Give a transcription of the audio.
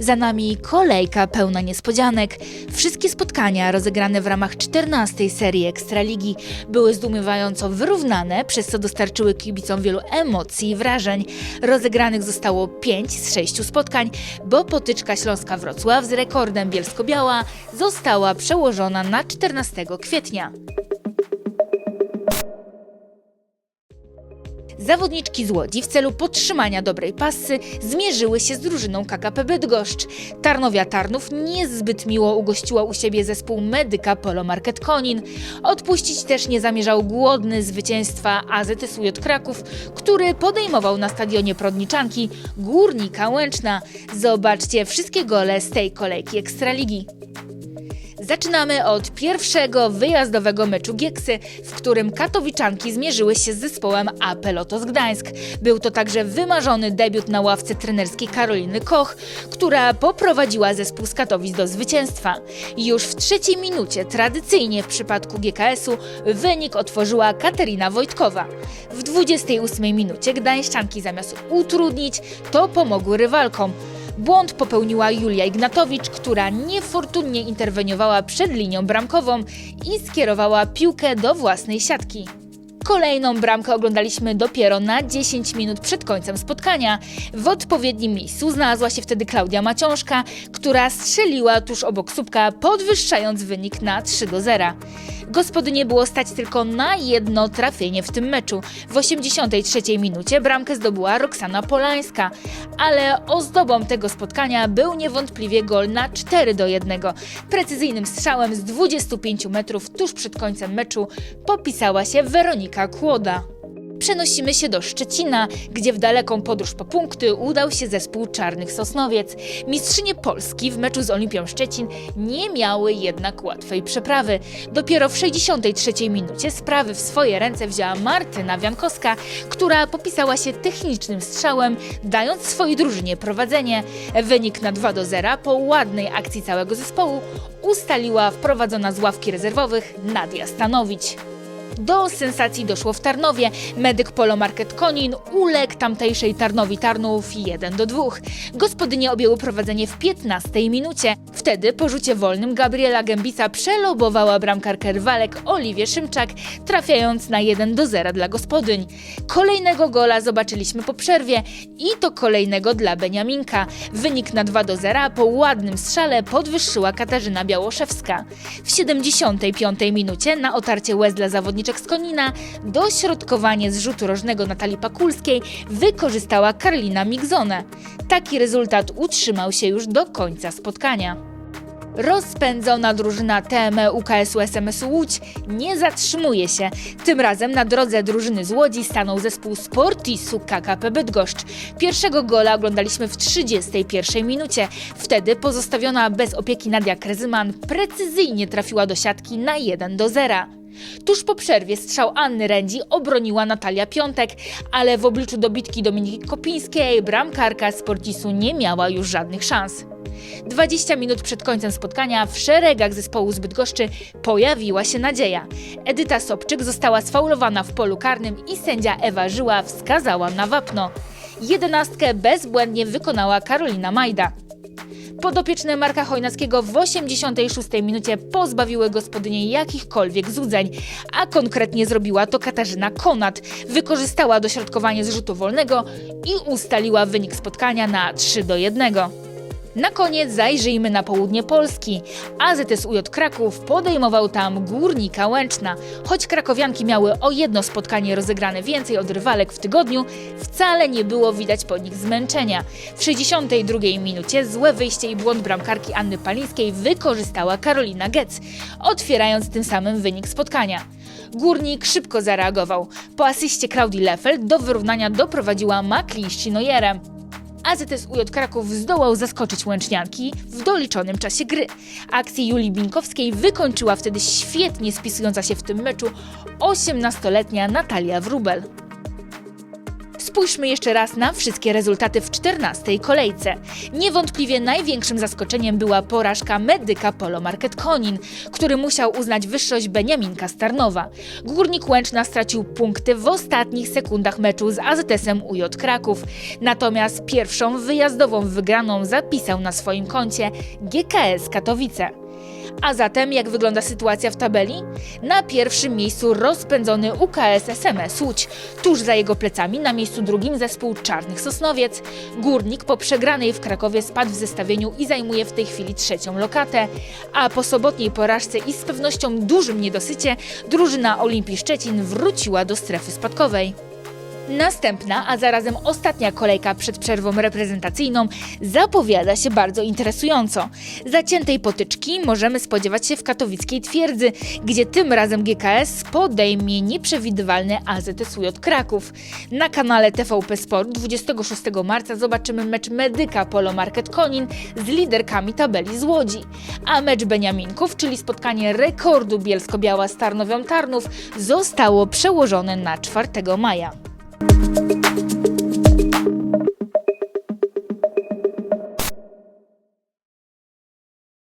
Za nami kolejka pełna niespodzianek. Wszystkie spotkania rozegrane w ramach 14 serii Ekstraligi były zdumiewająco wyrównane, przez co dostarczyły kibicom wielu emocji i wrażeń. Rozegranych zostało 5 z 6 spotkań, bo potyczka Śląska-Wrocław z rekordem Bielsko-Biała została przełożona na 14 kwietnia. Zawodniczki z Łodzi w celu podtrzymania dobrej pasy zmierzyły się z drużyną KKP Bydgoszcz. Tarnowia Tarnów niezbyt miło ugościła u siebie zespół Medyka Polo Market Konin. Odpuścić też nie zamierzał głodny zwycięstwa AZS UJ Kraków, który podejmował na stadionie Prodniczanki Górnika Łęczna. Zobaczcie wszystkie gole z tej kolejki Ekstraligi. Zaczynamy od pierwszego wyjazdowego meczu Gieksy, w którym katowiczanki zmierzyły się z zespołem AP Lotos Gdańsk. Był to także wymarzony debiut na ławce trenerskiej Karoliny Koch, która poprowadziła zespół z Katowic do zwycięstwa. Już w trzeciej minucie, tradycyjnie w przypadku GKS-u, wynik otworzyła Katerina Wojtkowa. W 28 minucie Gdańszczanki zamiast utrudnić, to pomogły rywalkom. Błąd popełniła Julia Ignatowicz, która niefortunnie interweniowała przed linią bramkową i skierowała piłkę do własnej siatki. Kolejną bramkę oglądaliśmy dopiero na 10 minut przed końcem spotkania. W odpowiednim miejscu znalazła się wtedy Klaudia Maciążka, która strzeliła tuż obok słupka, podwyższając wynik na 3 do 0. Gospodynie było stać tylko na jedno trafienie w tym meczu. W 83 minucie bramkę zdobyła Roxana Polańska, ale ozdobą tego spotkania był niewątpliwie gol na 4 do 1. Precyzyjnym strzałem z 25 metrów tuż przed końcem meczu popisała się Weronika Kłoda. Przenosimy się do Szczecina, gdzie w daleką podróż po punkty udał się zespół Czarnych Sosnowiec. Mistrzynie Polski w meczu z Olimpią Szczecin nie miały jednak łatwej przeprawy. Dopiero w 63 minucie sprawy w swoje ręce wzięła Martyna Wiankowska, która popisała się technicznym strzałem, dając swojej drużynie prowadzenie. Wynik na 2 do 0 po ładnej akcji całego zespołu ustaliła wprowadzona z ławki rezerwowych Nadia Stanowicz. Do sensacji doszło w Tarnowie. Medyk Polo Market Konin uległ tamtejszej Tarnowi Tarnów 1 do 2. Gospodynie objęły prowadzenie w 15 minucie. Wtedy po rzucie wolnym Gabriela Gębica przelobowała bramkarkę rywalek Oliwię Szymczak, trafiając na 1 do 0 dla gospodyń. Kolejnego gola zobaczyliśmy po przerwie i to kolejnego dla Beniaminka. Wynik na 2 do 0 po ładnym strzale podwyższyła Katarzyna Białoszewska. W 75 minucie na otarcie łez dla zawodniczek z Konina dośrodkowanie z rzutu rożnego Natalii Pakulskiej wykorzystała Karolina Migzone. Taki rezultat utrzymał się już do końca spotkania. Rozpędzona drużyna TME UKS-u SMS Łódź nie zatrzymuje się. Tym razem na drodze drużyny z Łodzi stanął zespół Sportisu KKP Bydgoszcz. Pierwszego gola oglądaliśmy w 31 minucie. Wtedy pozostawiona bez opieki Nadia Krezyman precyzyjnie trafiła do siatki na 1 do 0. Tuż po przerwie strzał Anny Rędzi obroniła Natalia Piątek, ale w obliczu dobitki Dominiki Kopińskiej bramkarka Sportisu nie miała już żadnych szans. 20 minut przed końcem spotkania w szeregach zespołu z Bydgoszczy pojawiła się nadzieja. Edyta Sobczyk została sfaulowana w polu karnym i sędzia Ewa Żyła wskazała na wapno. Jedenastkę bezbłędnie wykonała Karolina Majda. Podopieczne Marka Chojnackiego w 86 minucie pozbawiły gospodynie jakichkolwiek złudzeń, a konkretnie zrobiła to Katarzyna Konat. Wykorzystała dośrodkowanie z rzutu wolnego i ustaliła wynik spotkania na 3 do 1. Na koniec zajrzyjmy na południe Polski. AZS UJ Kraków podejmował tam Górnika Łęczna. Choć krakowianki miały o jedno spotkanie rozegrane więcej od rywalek w tygodniu, wcale nie było widać po nich zmęczenia. W 62 minucie złe wyjście i błąd bramkarki Anny Palińskiej wykorzystała Karolina Getz, otwierając tym samym wynik spotkania. Górnik szybko zareagował. Po asyście Klaudii Leffel do wyrównania doprowadziła Maklin Ścinojerem. AZS UJ Kraków zdołał zaskoczyć Łęcznianki w doliczonym czasie gry. Akcję Julii Binkowskiej wykończyła wtedy świetnie spisująca się w tym meczu 18-letnia Natalia Wrubel. Spójrzmy jeszcze raz na wszystkie rezultaty w 14 kolejce. Niewątpliwie największym zaskoczeniem była porażka medyka Polo Market Konin, który musiał uznać wyższość Beniaminka Starnowa. Górnik Łęczna stracił punkty w ostatnich sekundach meczu z AZS-em UJ Kraków. Natomiast pierwszą wyjazdową wygraną zapisał na swoim koncie GKS Katowice. A zatem jak wygląda sytuacja w tabeli? Na pierwszym miejscu rozpędzony UKS SMS Łódź. Tuż za jego plecami na miejscu drugim zespół Czarnych Sosnowiec. Górnik po przegranej w Krakowie spadł w zestawieniu i zajmuje w tej chwili trzecią lokatę. A po sobotniej porażce i z pewnością dużym niedosycie drużyna Olimpii Szczecin wróciła do strefy spadkowej. Następna, a zarazem ostatnia kolejka przed przerwą reprezentacyjną zapowiada się bardzo interesująco. Zaciętej potyczki możemy spodziewać się w katowickiej twierdzy, gdzie tym razem GKS podejmie nieprzewidywalny AZS UJ Kraków. Na kanale TVP Sport 26 marca zobaczymy mecz Medyka Polo Market Konin z liderkami tabeli z Łodzi. A mecz Beniaminków, czyli spotkanie rekordu Bielsko-Biała z Tarnowią Tarnów, zostało przełożone na 4 maja. Thank you